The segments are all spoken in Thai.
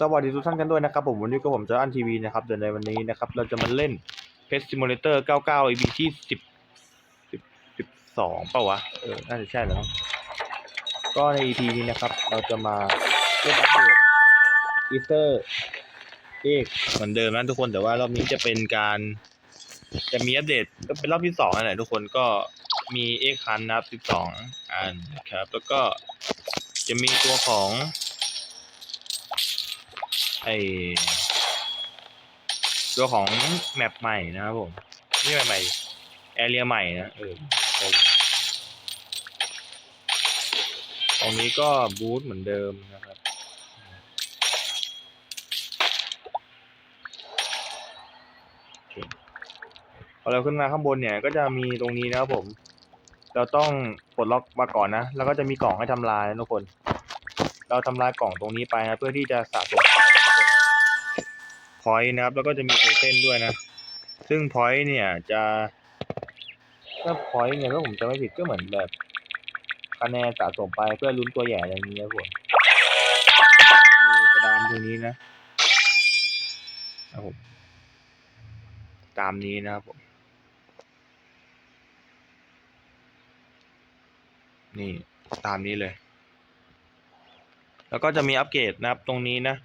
สวัสดีทุกท่านกันด้วยนะครับผมวันนี้ก็ผมจออันทีวีนะครับเดี๋ยวในวันนี้นะครับ เราจะมาเล่น Pet Simulator 99 EP ที่10 10 12เปล่าวะเออน่าจะใช่แล้ว ก็ใน EP นี้นะครับ เราจะมาเล่นอัปเดตอีเตอร์เอกเหมือนเดิมนะทุกคนแต่ว่ารอบนี้จะเป็นการ จะมีอัปเดตก็เป็นรอบที่สองนั่นแหละทุกคนก็มีเอกคันนะครับ12 อันครับ แล้วก็จะมีตัวของ ไอตัวของแมปใหม่นะครับผมนี่แมปใหม่แอเรียใหม่นะเออตรงนี้ก็บูธเหมือนเดิมนะครับพอเราขึ้นมาข้างบนเนี่ยก็จะมีตรงนี้นะครับผม เราต้องปลดล็อกมาก่อนนะ แล้วก็จะมีกล่องให้ทำลายนะทุกคน เราทำลายกล่องตรงนี้ไปนะเพื่อที่จะสะสม อยต์นะครับ แล้วก็จะมีโทเค็นด้วยนะ ซึ่งพอยต์เนี่ยจะถ้าพอยต์เนี่ยถ้าผมจะไม่ผิดก็เหมือนแบบคะแนนสะสมไปเพื่อลุ้นตัวใหญ่อะไรอย่างเงี้ยครับผมกระดานตรงนี้นะครับผมตามนี้นะครับผมนี่ตามนี้เลย แล้วก็จะมีอัปเกรดนะครับตรงนี้นะ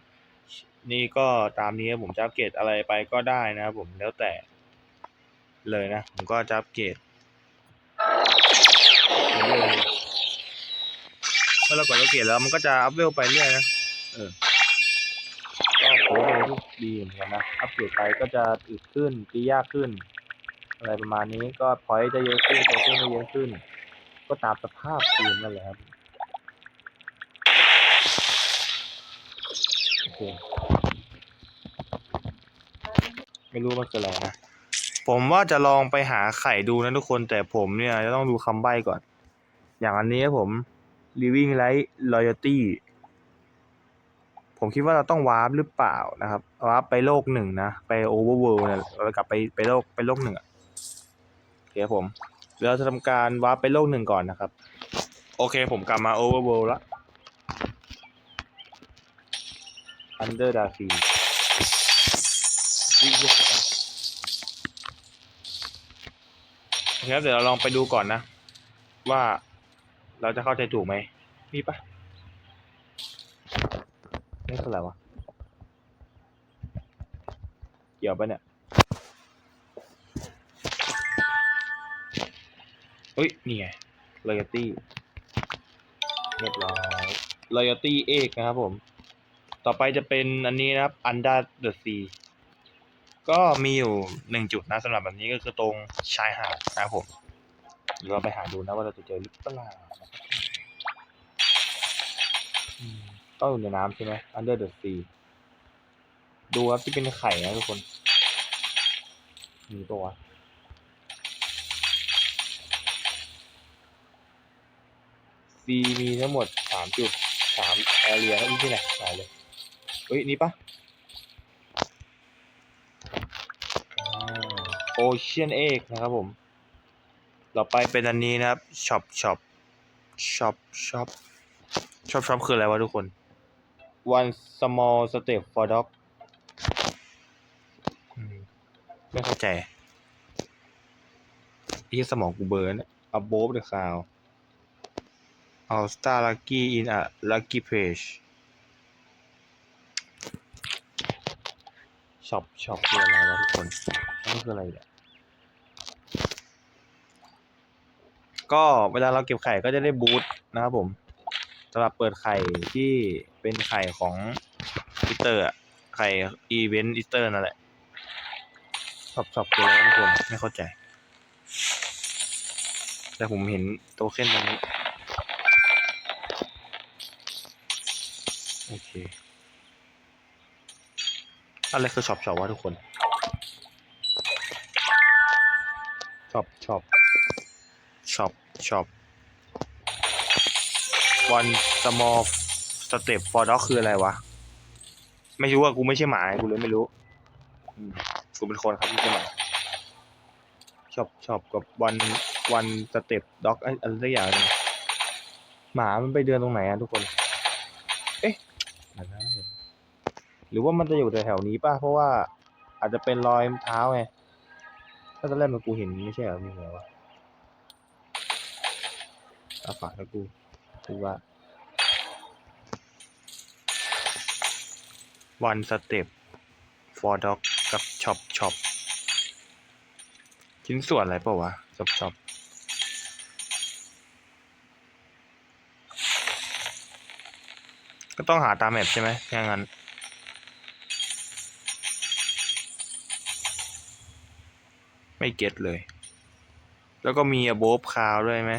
นี่ก็ตามนี้ผมจะอัปเกรดอะไรไปก็ได้นะครับผมแล้วแต่เลยนะ ผมก็จะอัปเกรดเมื่อเรากดอัปเกรดแล้วมันก็จะอัพเวลไปเรื่อยนะเออก็ผมว่าเป็นลูกดีเหมือนกันนะอัปเกรดไปก็จะอึดขึ้นตียากขึ้น อะไรประมาณนี้ก็พอยจะเยอะขึ้นตัวขึ้นจะเยอะขึ้น ก็ตามสภาพทีมนั่นแหละครับ โอเค ไม่รู้มันคืออะไรนะ ผมว่าจะลองไปหาไข่ดูนะทุกคนแต่ผมเนี่ยจะต้องดูคำใบ้ก่อน อย่างอันนี้ครับผม living light loyalty ผมคิดว่าเราต้องวาร์ปหรือเปล่านะครับวาร์ปไปโลกหนึ่งนะ ไปโอเวอร์เวิลด์นี่ยเรากลับไปไปโลกไปโลกหนึ่งอะโอเคผมเดี๋ยวเราจะทำการวาร์ปไปโลกหนึ่งก่อนนะครับ โอเคผมกลับมาโอเวอร์เวิลด์ละ Under d a f i วิ่งเยอะจังโอเคครับเดี๋ยวเราลองไปดูก่อนนะ ว่าเราจะเข้าใจถูกไหมมีปะนี่คืออะไรวะ เกี่ยวปะเนี่ยเฮ้ย นี่ไง loyalty เรียบร้อย loyalty เอกนะครับผม ต่อไปจะเป็นอันนี้นะครับ under the sea ก็มีอยู่หนึ่งจุดนะสำหรับแบบนี้ก็คือตรงชายหาดนะครับผมเดี๋ยวเราไปหาดูนะว่าเราจะเจอหรือเปล่าต้องอยู่ในน้ำใช่ไหม under the sea ดูครับที่เป็นไข่นะทุกคน มีตัวซีมีทั้งหมดสามจุดสามแอเรียแล้วที่ไหนไหนเลย เฮ้ย นี่ปะโอเชียนเอกนะครับผม ต่อไปเป็นอันนี้นะครับช็อปช็อปช็อปช็อปช็อปช็อปคืออะไรวะทุกคน one small step for dog อืมไม่เข้าใจที่สมองกูเบิร์น above the cloud all star lucky in a lucky page ช็อปช็อปคืออะไรวะทุกคนนี่คืออะไรเนี่ยก็เวลาเราเก็บไข่ก็จะได้บูทนะครับผมสำหรับเปิดไข่ที่เป็นไข่ของอีเตอร์อะไข่อีเวนต์อีเตอร์นั่นแหละช็อปช็อปคืออะไรวทุกคนไม่เข้าใจ แต่ผมเห็นโตเค็นตรงนี้ โอเค อะไรคือช็อปช็อปวะทุกคนช็อปช็อปช็อปช็อป one small step for dog คืออะไรวะ ไม่รู้ว่ากูไม่ใช่หมากูเลยไม่รู้อืมกูเป็นคนครับไม่ใช่หมาช็อปช็อปกับ one one step dog อะไรอะไรสักอย่างหนึงหมามันไปเดินตรงไหนอะทุกคน เอ๊ะเดี๋ยวนะ หรือว่ามันจะอยู่แถวๆนี้ป่ะ เพราะว่าอาจจะเป็นรอยเท้าไง ถ้าตอนแรกมันกูเห็นไม่ใช่เหรอมีเหรอวะอาฝากให้กูคือว่า one step for dog กับ chop chop ชิ้นส่วนอะไรเปล่าวะ chop chop ก็ต้องหาตามแมปใช่ไหมอย่างนั้น ไม่เก็ตเลย แล้วก็มี above cloud ด้วยไหม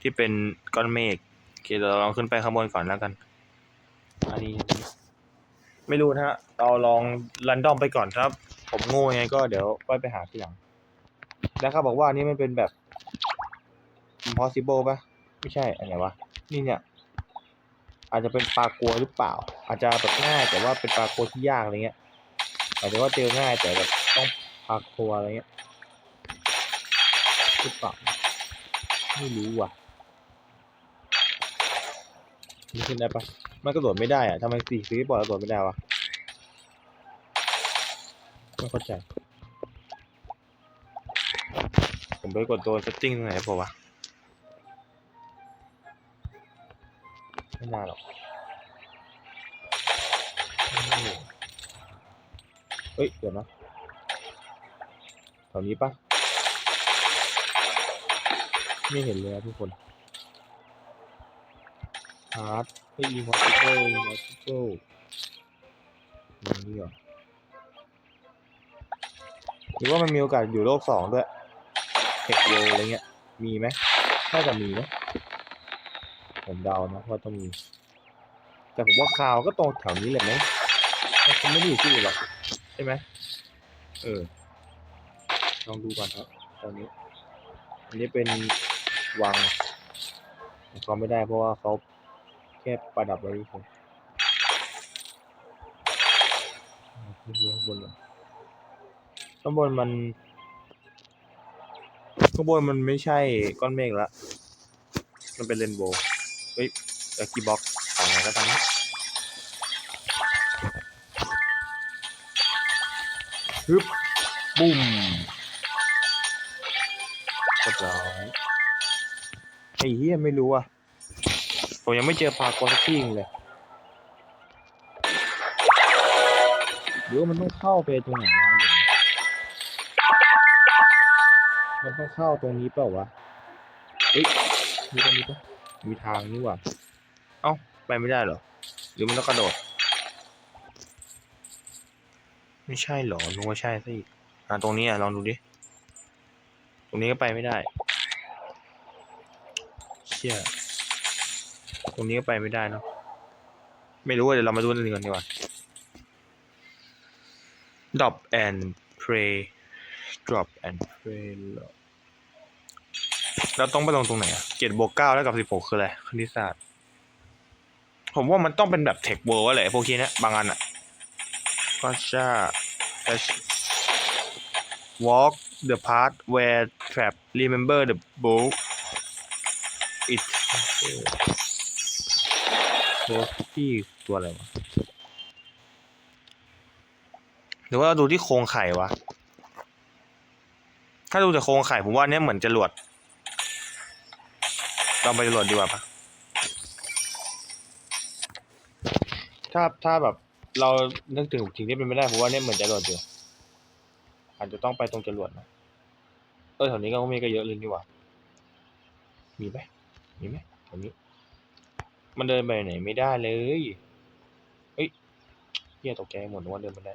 ที่เป็นก้อนเมฆโอเคเดี๋ยวเราลองขึ้นไปข้างบนก่อนแล้วกัน อันนี้ ไม่รู้นะฮะเราลองรันดอมไปก่อนครับ ผมโง่ยังไงก็เดี๋ยวค่อยไปหาทีหลัง แล้วเขาบอกว่าอันนี้มันเป็นแบบ impossible ปะไม่ใช่อันไหนวะ นี่เนี่ย อาจจะเป็นปลากลัวหรือเปล่า อาจจะแบบง่ายแต่ว่าเป็นปลากลัวที่ยากอะไรเงี้ยอาจจะว่าเจอง่ายแต่แบบต้องปลากลัวอะไรเงี้ย หรือเปล่าไม่รู้ว่ะนี่ขึ้นได้ปะมันกระโดดไม่ได้อะทำไมสี่ซีบอร์ดกระโดดไม่ได้วะไม่เข้าใจ ผมไปกดตัวเซตติ้งตรงไหนเปล่าวะไม่น่าหรอกเฮ้ย เดี๋ยวนะแถวนี้ปะ ไม่เห็นเลยนะทุกคนฮาร์ดไม่อีมอสซิเคิลออสซิเคิลนี่เหรอหรือว่ามันมีโอกาสอยู่โลกสองด้วยเทคโลอะไรเงี้ย มีไหมน่าจะมีนะผมเดานะว่าต้องมี แต่ผมว่าคาวก็ตรงแถวนี้แหละไหมมันไม่ได้อยู่ที่อื่นหรอกใช่ไหมเออลองดูก่อนครับ ตอนนี้ อันนี้เป็น วังเขาไม่ได้เพราะว่าเขาแค่ประดับไว้เฉยเอาขึ้นไปข้างบนข้างบนมันข้างบนมันไม่ใช่ก้อนเมฆละมันเป็นเรนโบว์เฮ้ยลักกี้บ็อกเอาไงก็ตามนะฮึบบุ้มเรียบร้อย ไอ้เหี้ยไม่รู้อะ ผมยังไม่เจอปลากอสักทีนึงเลยหรือว่ามันต้องเข้าไปตรงไหนวะมันต้องเข้าตรงนี้เปล่าวะเฮ้ยมีตรงนี้ปะมีทางนี่หว่าเอ้าไปไม่ได้เหรอ หรือมันต้องกระโดด ไม่ใช่เหรอนึกว่าใช่สิอะตรงนี้อะลองดูดิ ตรงนี้ก็ไปไม่ได้ เชี่ยตรงนี้ก็ไปไม่ได้เนาะไม่รู้ว่าเดี๋ยวเรามาดูอันอื่นกันดีกว่า drop and pray drop and pray เรอเราต้องไปลงตรงไหนอะเจ็ดบวกเก้าแล้วกับสิบหกคืออะไร คณิตศาสตร์ ผมว่ามันต้องเป็นแบบเทคเวิร์อะไรพวกนี้นะบางอันอะก็จะ walk the path where trap remember the book it โคที่ตัวอะไรวะ หรือว่าเราดูที่โครงไข่วะ ถ้าดูจากโครงไข่ผมว่านเนี้ยเหมือนจรวดลองไปจรวดดีกว่าปะถ้าถ้าแบบเรานึกถึงสิ่งที่เป็นไม่ได้ผมว่าเนี่ยเหมือนจรวดอยู่อาจจะต้องไปตรงจรวดนะเออแถวนี้ก็มีก็เยอะเลยนี่หว่า มีไหม มีไหมแถวนี้ มันเดินไปไหนไม่ได้เลยเฮ้ยเฮียตกใจหมดว่าเดินไม่ได้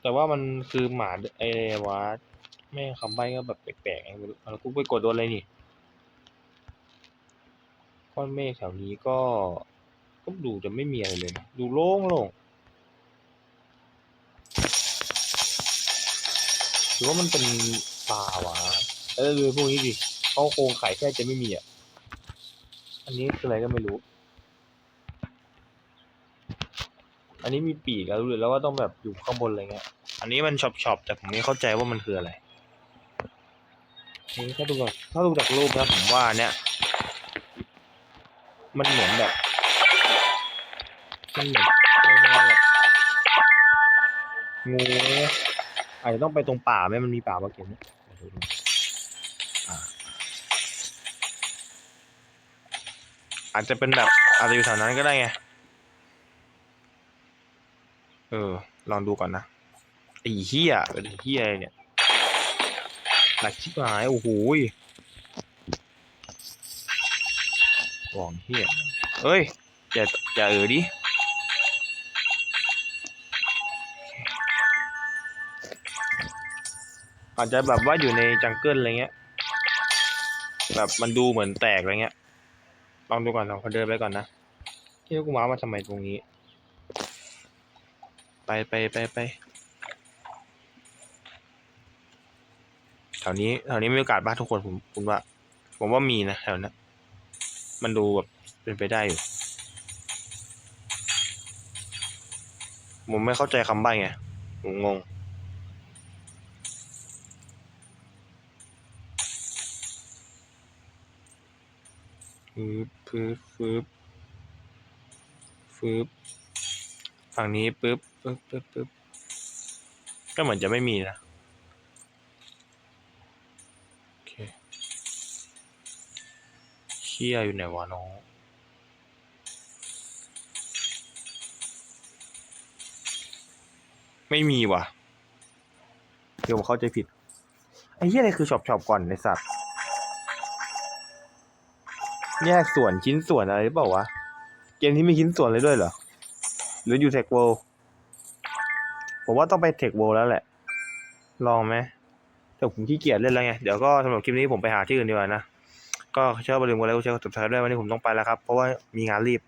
แต่ว่ามันคือหมาไอ้วะแม่งคำใบ้ก็แบบแปลกๆไงไม่รู้แล้วกูไปกดโดนอะไรนี่ก้อนเมฆแถวนี้ก็ก็ดูจะไม่มีอะไรเลยนะดูโล่งโล่งหรือว่ามันเป็นป่าวะ เออดูพวกนี้ดิเขาโครงไข่แค่จะไม่มีอะ อันนี้คืออะไรก็ไม่รู้ อันนี้มีปีกแล้วรู้เลยแล้วว่าต้องแบบอยู่ข้างบนอะไรเงี้ย อันนี้มันช็อปช็อปแต่ผมไม่เข้าใจว่ามันคืออะไรนี่ถ้าดูจากถ้าดูจากรูปนะผมว่าเนี่ย มันเหมือนแบบมันเหมือนแนวๆแบบงูอาจจะต้องไปตรงป่าไหมมันมีป่าปะเก็บเนี่ยเดี๋ยวดูดู อาจจะเป็นแบบอาจจะอยู่แถวนั้นก็ได้ไง เออ ลองดูก่อนนะไอ้เหี้ยเป็นไอ้เหี้ยเนี่ย หลักชิบหาย โอ้โหหวงเหี้ยเอ้ย อย่า อย่าเออดิอาจจะแบบว่าอยู่ในจังเกิลอะไรเงี้ย แบบมันดูเหมือนแตกอะไรเงี้ยลองดูก่อนเราขอเดินไปก่อนนะที่กูมามาทำไมตรงนี้ ไปไปไปไปแถวนี้แถวนี้มีโอกาสบ้าทุกคนผมผมว่า ผมว่ามีนะแถวนั้นมันดูแบบเป็นไปได้อยู่ผมไม่เข้าใจคำใบ้ไงผมงง ฟืบฟืบฟืบฟืบฝั่งนี้ปึ๊บปึ๊บปึ๊บปึ๊บก็เหมือนจะไม่มีนะ โอเคเชี่ยอยู่ไหนวะน้องไม่มีว่ะเดี๋ยวผมเข้าใจผิด ไอ้เหี้ยอะไรคือช็อปช็อปก่อนในสัตว์ แยกส่วนชิ้นส่วนอะไรหรือเปล่าวะ เกมที่มีชิ้นส่วนเลยด้วยเหรอ หรืออยู่เทคโวผมว่าต้องไปเทคโวแล้วแหละ ลองไหมแต่ผมขี้เกียจเล่นแล้วไง เดี๋ยวก็สำหรับคลิปนี้ผมไปหาที่อื่นดีกว่านะ ก็เชื่อว่าอย่าลืมกดไลค์กดแชร์กดติดตามด้วยวันนี้ผมต้องไปแล้วครับ เพราะว่ามีงานรีบ